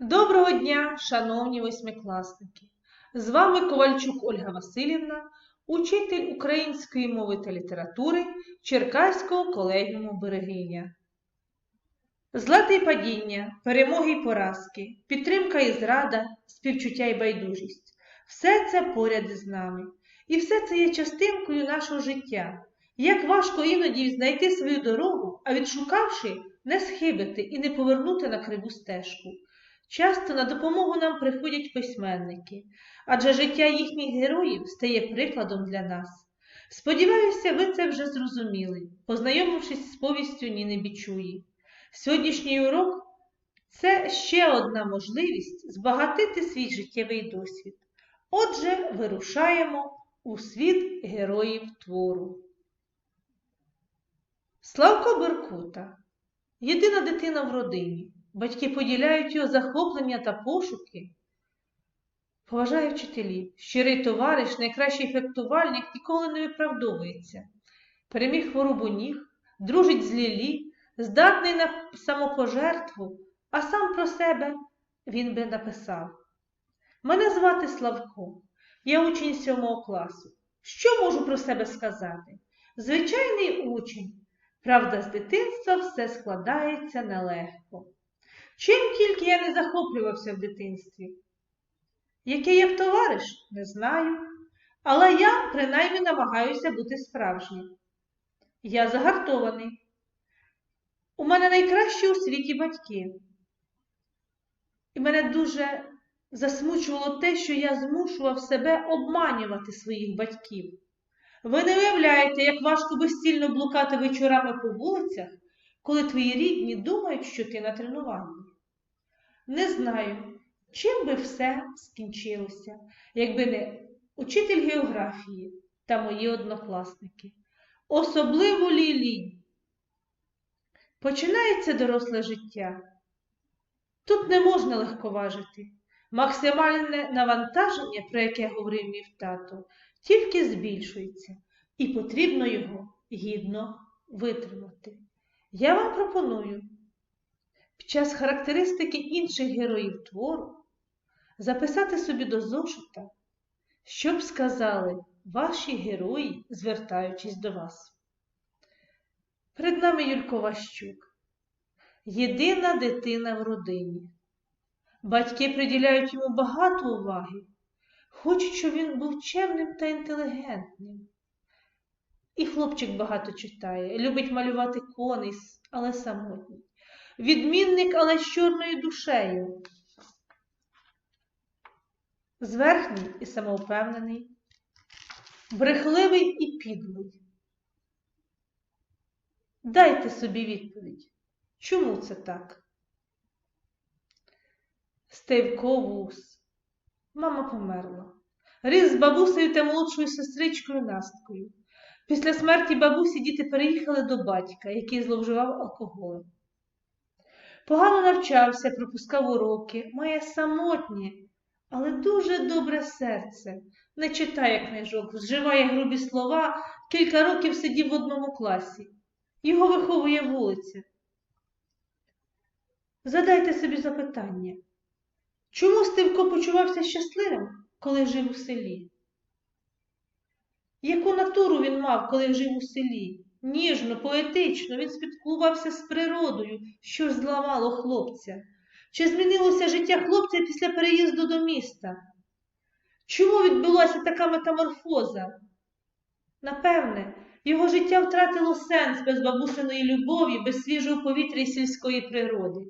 Доброго дня, шановні восьмикласники! З вами Ковальчук Ольга Васильівна, учитель української мови та літератури Черкаського колегіуму Берегиня. Злати й падіння, перемоги й поразки, підтримка і зрада, співчуття й байдужість все це поряд з нами. І все це є частинкою нашого життя. Як важко іноді знайти свою дорогу, а відшукавши, не схибити і не повернути на криву стежку. Часто на допомогу нам приходять письменники, адже життя їхніх героїв стає прикладом для нас. Сподіваюся, ви це вже зрозуміли, познайомившись з повістю Ніни Бічуї. Сьогоднішній урок це ще одна можливість збагатити свій життєвий досвід. Отже, вирушаємо у світ героїв твору. Славко Беркута єдина дитина в родині. Батьки поділяють його захоплення та пошуки. Поважаю вчителів, щирий товариш, найкращий фехтувальник ніколи не виправдовується. Переміг хворобу ніг, дружить з Лілі, здатний на самопожертву, а сам про себе він би написав. Мене звати Славко, я учень сьомого класу. Що можу про себе сказати? Звичайний учень. Правда, з дитинства все складається нелегко. Чим тільки я не захоплювався в дитинстві? Який я б товариш, не знаю, але я принаймні намагаюся бути справжнім. Я загартований. У мене найкращі у світі батьки. І мене дуже засмучувало те, що я змушував себе обманювати своїх батьків. Ви не уявляєте, як важко безцільно блукати вечорами по вулицях, коли твої рідні думають, що ти на тренуванні. Не знаю, чим би все скінчилося, якби не учитель географії та мої однокласники. Особливо Лілі. Починається доросле життя. Тут не можна легковажити. Максимальне навантаження, про яке говорив мій тато, тільки збільшується, і потрібно його гідно витримати. Я вам пропоную під час характеристики інших героїв твору записати собі до зошита, що б сказали ваші герої, звертаючись до вас. Перед нами Юлько Ващук, єдина дитина в родині. Батьки приділяють йому багато уваги, хочуть, щоб він був чемним та інтелігентним. І хлопчик багато читає, любить малювати коней, але самотній. Відмінник, але з чорною душею. Зверхній і самовпевнений, брехливий і підлий. Дайте собі відповідь, чому це так? Стевко вус. Мама померла. Ріс з бабусею та молодшою сестричкою Насткою. Після смерті бабусі діти переїхали до батька, який зловживав алкоголем. Погано навчався, пропускав уроки, має самотнє, але дуже добре серце, не читає книжок, вживає грубі слова, кілька років сидів в одному класі. Його виховує вулиця. Задайте собі запитання, чому Стивко почувався щасливим, коли жив у селі? Яку натуру він мав, коли жив у селі? Ніжно, поетично, він спілкувався з природою, що ж зламало хлопця. Чи змінилося життя хлопця після переїзду до міста? Чому відбулася така метаморфоза? Напевне, його життя втратило сенс без бабусиної любові, без свіжого повітря і сільської природи.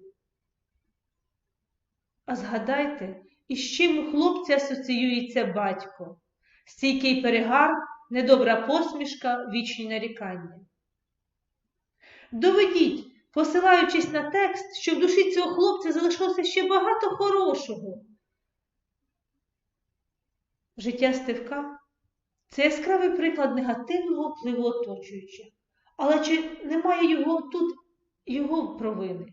А згадайте, із чим у хлопця асоціюється батько, стійкий перегар, недобра посмішка, вічні нарікання. Доведіть, посилаючись на текст, що в душі цього хлопця залишилося ще багато хорошого. Життя Стевка це яскравий приклад негативного впливу оточуючих. Але чи немає його тут його провини?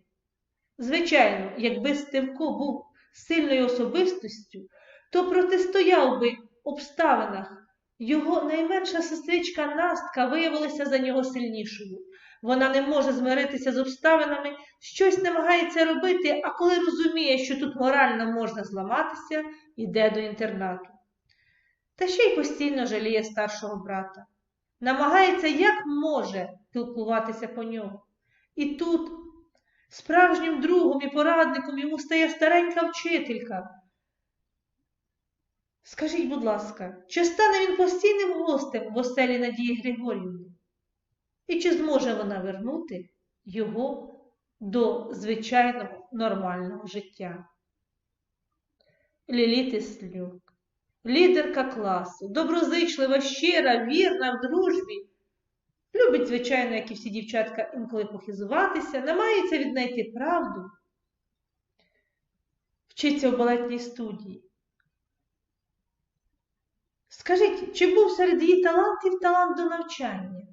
Звичайно, якби Стевко був сильною особистостю, то протистояв би обставинах. Його найменша сестричка Настка виявилася за нього сильнішою. Вона не може змиритися з обставинами, щось намагається робити, а коли розуміє, що тут морально можна зламатися, йде до інтернату. Та ще й постійно жаліє старшого брата. Намагається як може пілкуватися по нього. І тут справжнім другом і порадником йому стає старенька вчителька. Скажіть, будь ласка, чи стане він постійним гостем в оселі Надії Григорівни? І чи зможе вона вернути його до звичайного нормального життя? Лілі Тислюк, лідерка класу, доброзичлива, щира, вірна в дружбі. Любить, звичайно, як і всі дівчатка, інколи похизуватися, намагається віднайти правду, вчиться в балетній студії. Скажіть, чи був серед її талантів талант до навчання?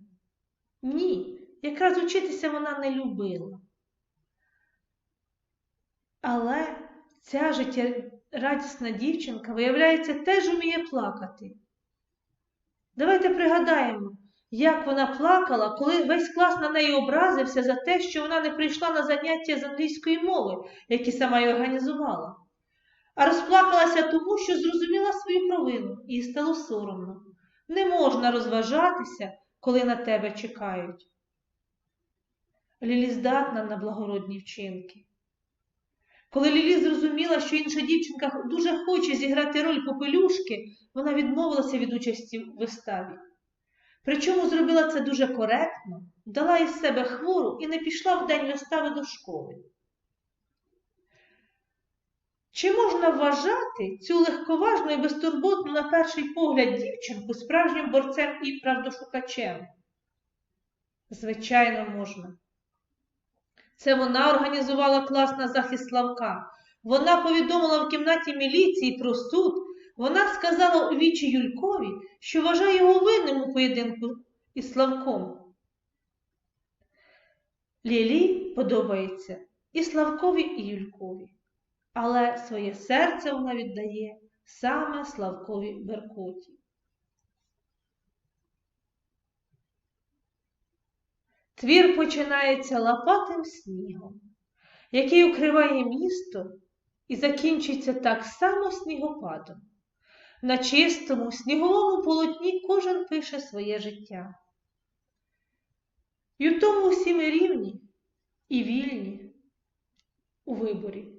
Ні, якраз учитися вона не любила. Але ця життєрадісна дівчинка, виявляється, теж вміє плакати. Давайте пригадаємо, як вона плакала, коли весь клас на неї образився за те, що вона не прийшла на заняття з англійської мови, які сама й організувала. А розплакалася тому, що зрозуміла свою провину і стало соромно. Не можна розважатися, коли на тебе чекають. Лілі здатна на благородні вчинки. Коли Лілі зрозуміла, що інша дівчинка дуже хоче зіграти роль попелюшки, вона відмовилася від участі в виставі. Причому зробила це дуже коректно, дала із себе хвору і не пішла в день вистави до школи. Чи можна вважати цю легковажну і безтурботну на перший погляд дівчинку справжнім борцем і правдошукачем? Звичайно, можна. Це вона організувала клас на захист Славка. Вона повідомила в кімнаті міліції про суд. Вона сказала у вічі Юлькові, що вважає його винним у поєдинку із Славком. Лілі подобається і Славкові, і Юлькові, але своє серце вона віддає саме Славкові Беркоті. Твір починається лопатим снігом, який укриває місто і закінчиться так само снігопадом. На чистому, сніговому полотні кожен пише своє життя. І у тому всі ми рівні і вільні у виборі.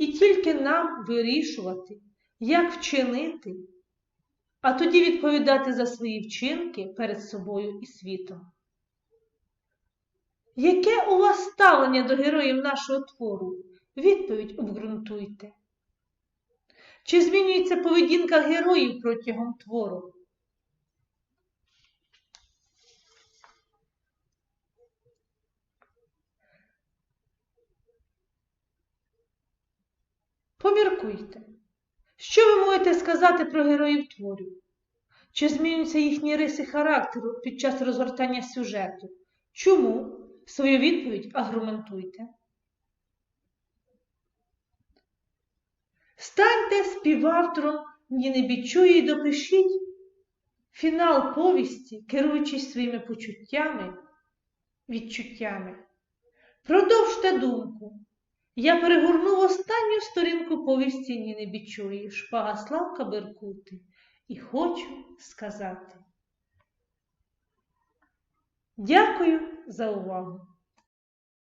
І тільки нам вирішувати, як вчинити, а тоді відповідати за свої вчинки перед собою і світом. Яке у вас ставлення до героїв нашого твору? Відповідь обґрунтуйте. Чи змінюється поведінка героїв протягом твору? Поміркуйте, що ви можете сказати про героїв творів? Чи змінюються їхні риси характеру під час розгортання сюжету? Чому? Свою відповідь аргументуйте. Станьте співавтором Ніни Бічуї і допишіть фінал повісті, керуючись своїми почуттями, відчуттями. Продовжте думку. Я перегорнув останню сторінку повісті Ніни Бічої, шпага Славка Беркути, і хочу сказати. Дякую за увагу!